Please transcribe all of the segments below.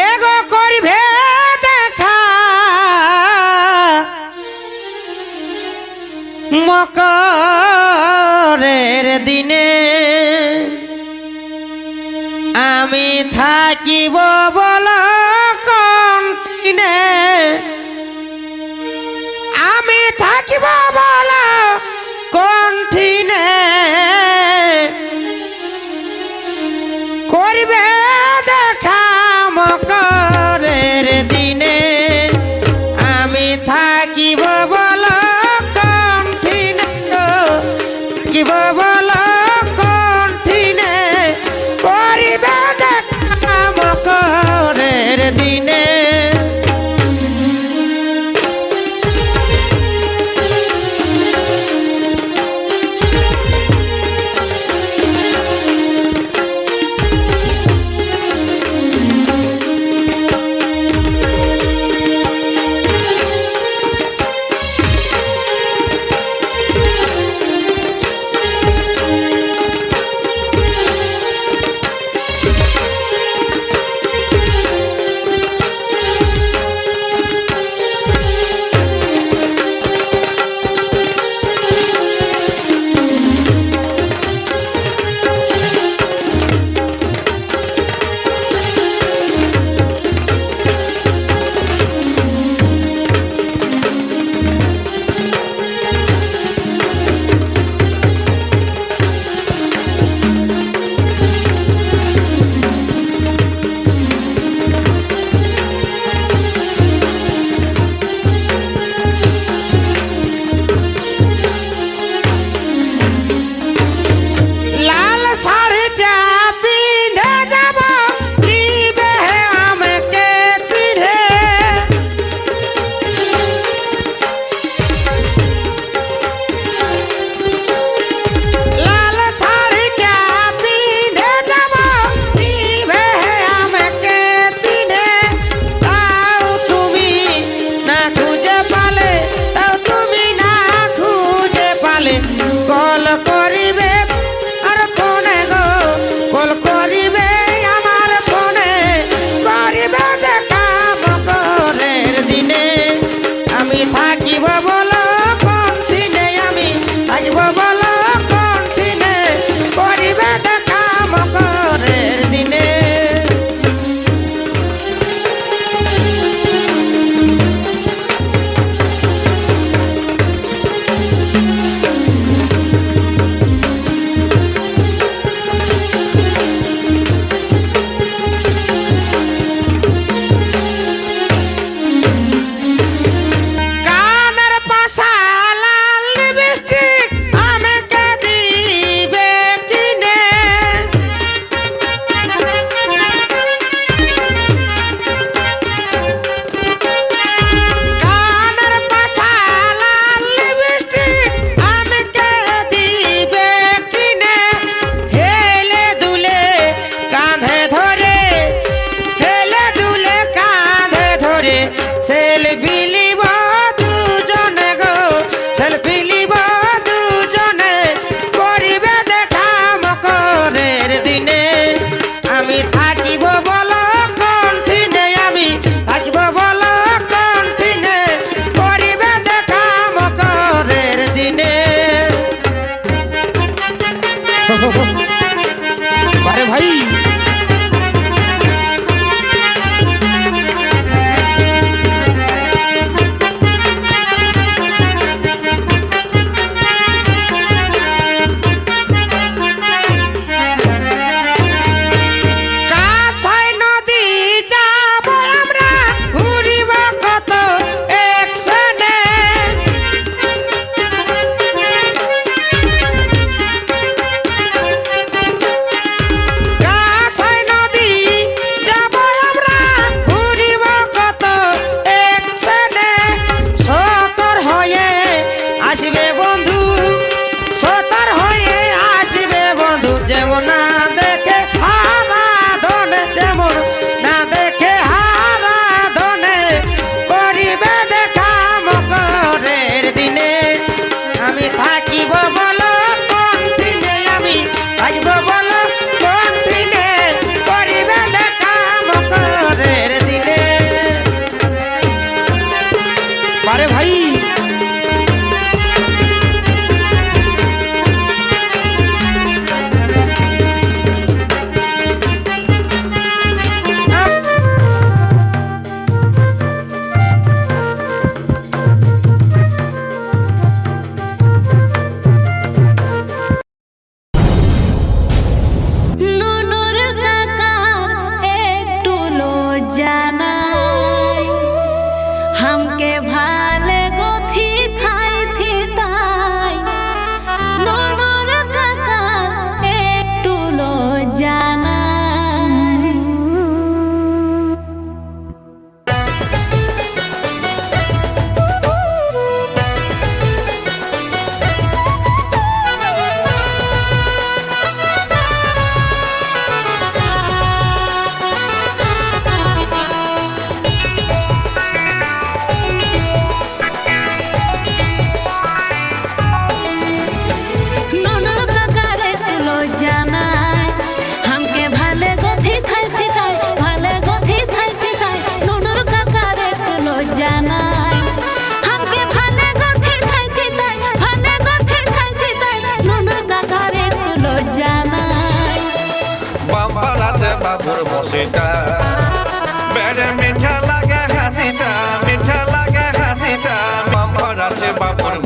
এগো করিবে দেখা। মকরের দিনে আমি থাকিব বল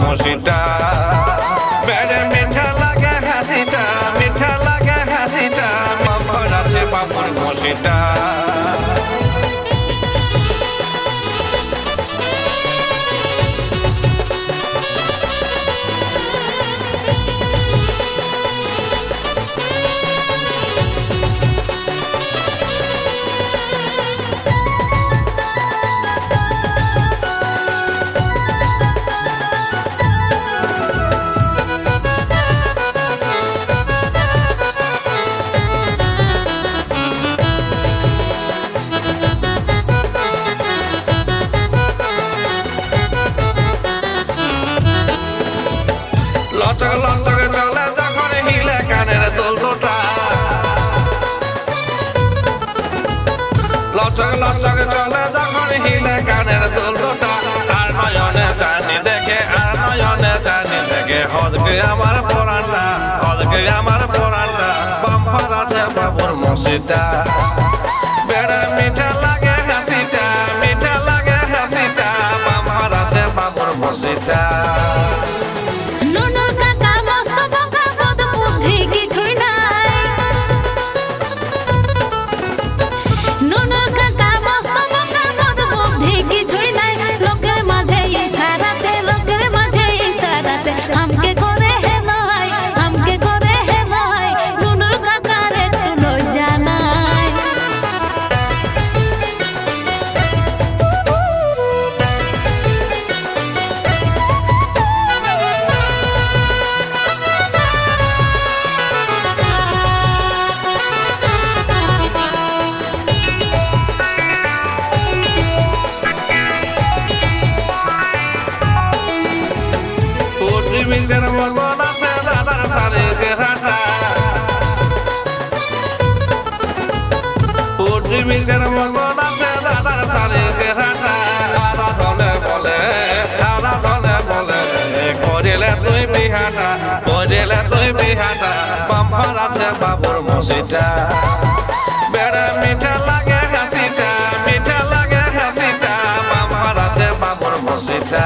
মুসিটা বেড়ে মিঠা লাগে হাসিটা মিঠা লাগে হাসিটা মামর আছে মামর মুসিটা লচক লচক চলে যখন হিলে কানের দোল দুটা। লচক লচক চলে যখন হিলে কানের দোল দুটা। আর নয়নে চানি দেখে আর নয়নে চানি দেখে হজকে আমার পরানটা হজকে আমার পরানটা, বাম্পার আছে বাবুর মসিটা বেড়া মিঠা লাগে হাসিটা, মিঠা লাগে হাসিটা, বাম্পার আছে বাবুর মসিটা বিহাটা করেলা তুই বিহাটা পাম্পার আছে বাবুর মসিটা বেড়া মিঠা লাগে হাসিটা, মিঠা লাগে হাসিটা পাম্পার আছে বাবুর মসিটা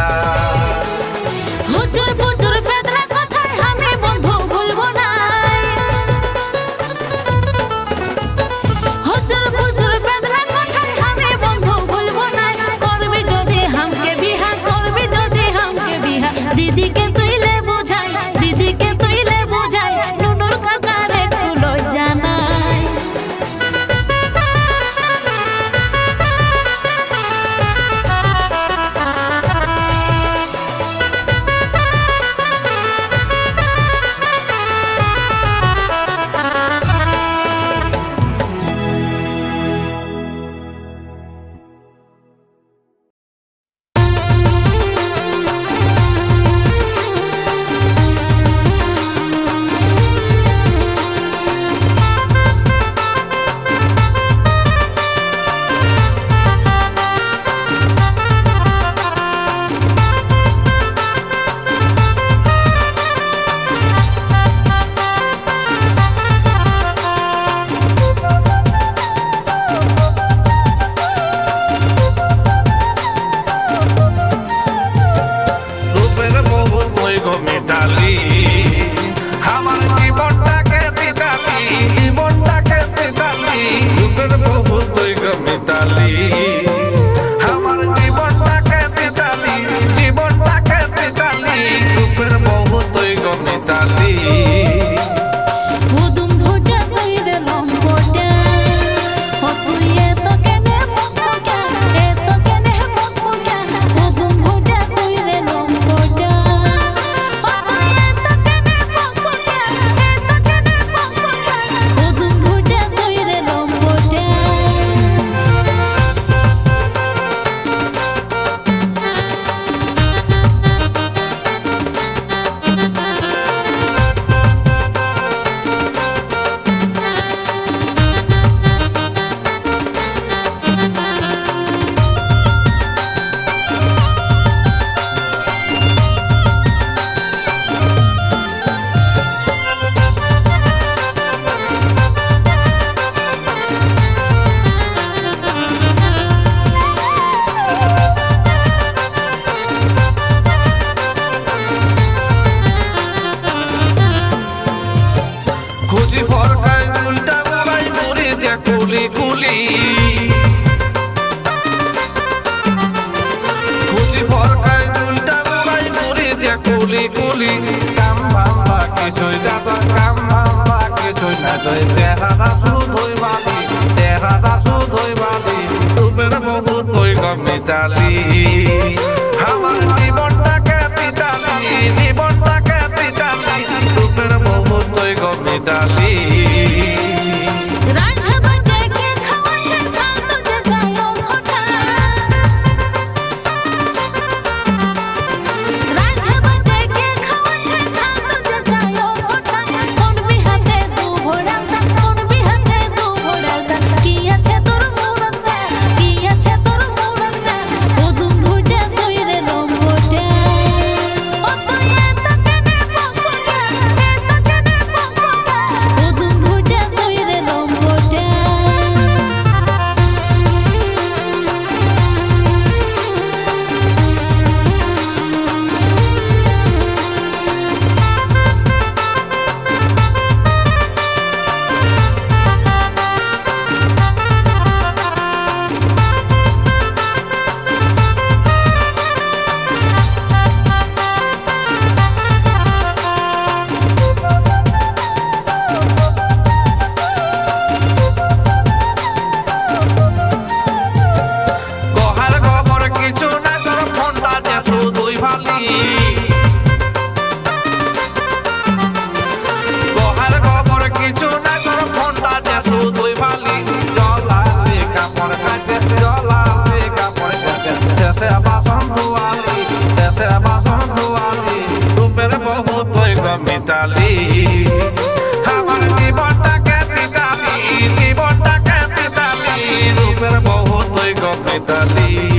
খুঁজি ভরকায় দুলটা বেলায় ঘুরে দিয়া কুলি কুলি। কাম ভাবা কে জয় দাদা কাম ভাবা কে জয় না জয় চেহারা শুধুই বালি, চেহারা শুধুই বালি। তোমার বহুত বই কমে চালি আমার জীবনটাকে পিতালি জীবনটাকে পিতালি তোমার বহুত বই কমে চালি Natalie.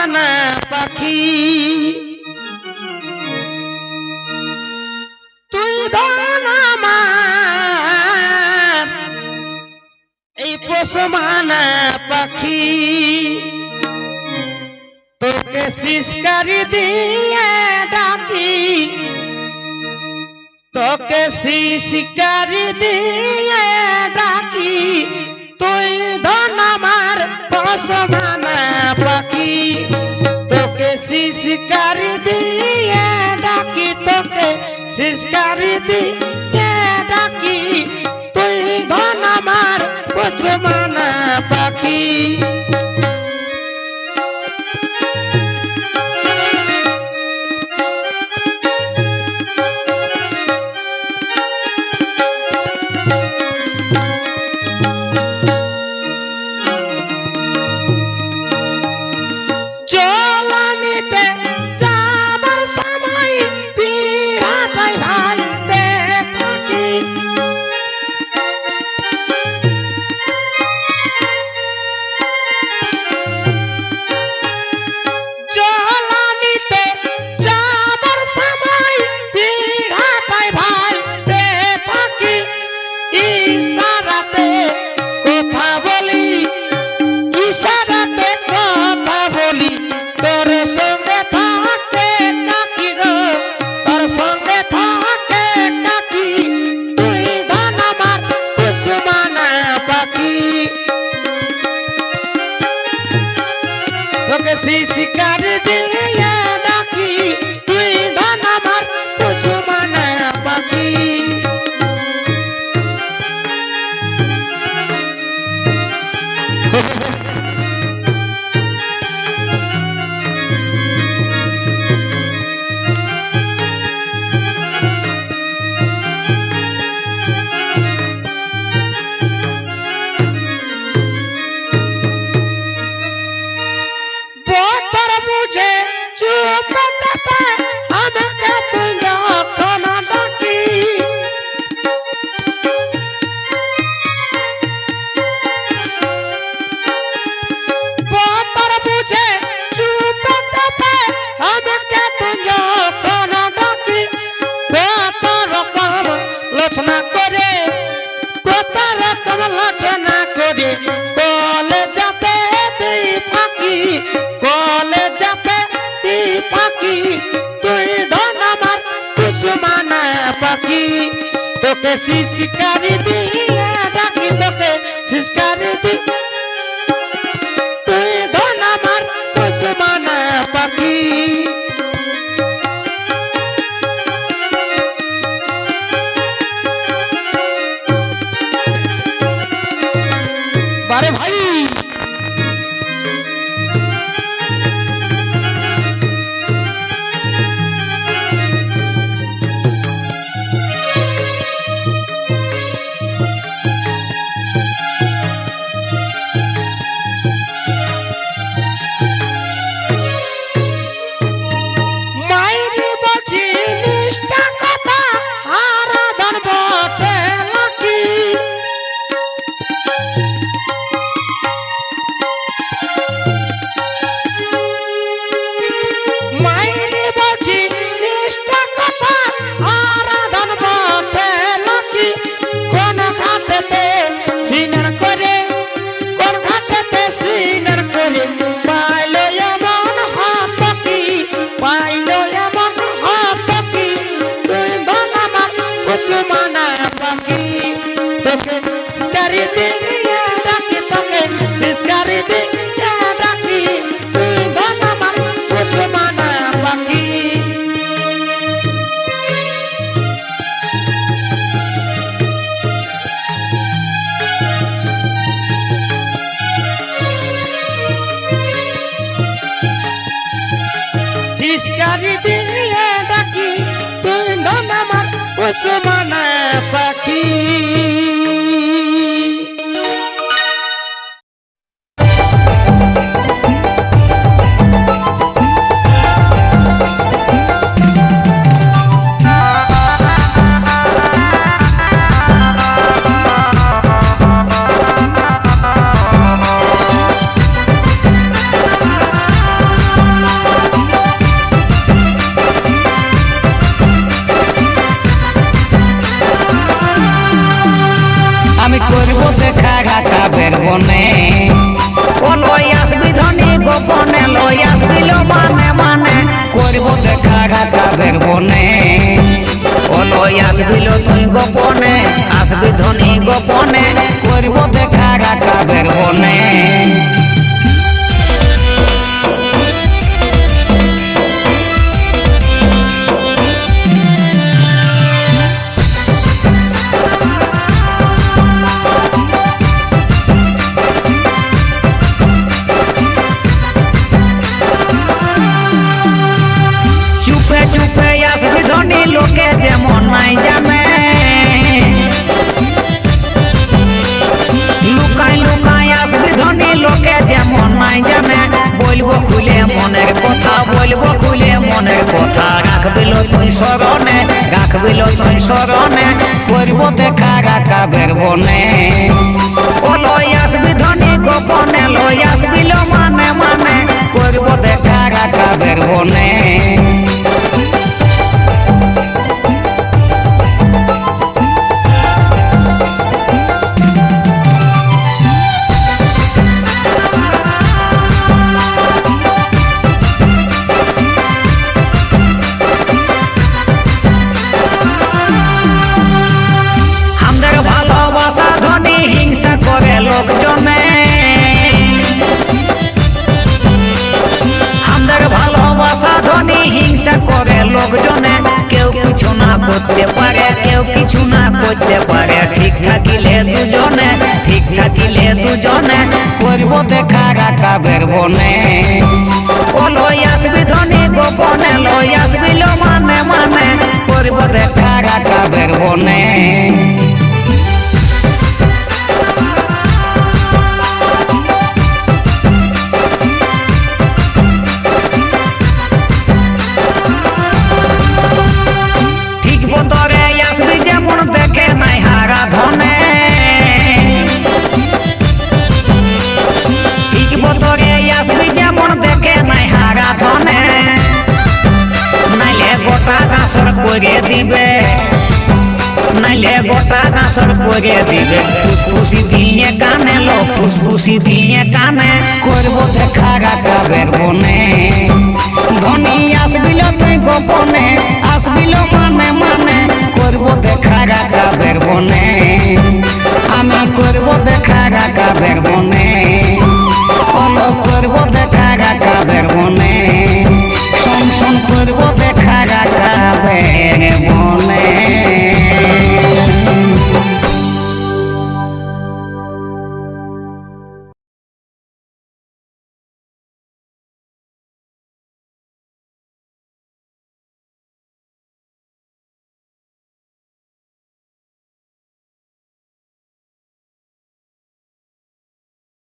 পানা পাখি। তুই ধন এই পোষমানা পাখি। তোকে শিষ্কারি দিয়ে ডাকি। তোকে শিষ্কারি দিয়ে ডাকি। তুই ধন আমার পোষমা শিকারি দিয়ে ডাকি তোকে শিকারি দিয়ে ডাকি। তুই ধন আমার পাখি। রচনা করে কত রকম রচনা করে। কলে যাতে তুই ফাঁকি কলে যাতে তুই ফাঁকি, তুই ধন আমার কুসুমানা পাখি। তোকে শিশিকারি দিয়ে ডাকি, তোকে শিশকারি দিয়ে अरे भाई শরণে করব দেখা রাখা বের বনে ও লই আসবি ধনী গোপনে, লই আসবি মানে মানে করব দেখা রাখা বের বনে লই আসবি ধনী গোপনে লই আসবি লো মানে মানে করব দেখা রাখা বেরবো নে করে দিবে। নাইলে গোটা গাছর পরে দিবে। ফুসফুসি দিয়ে কানে লো, ফুসফুসি দিয়ে কানে। করব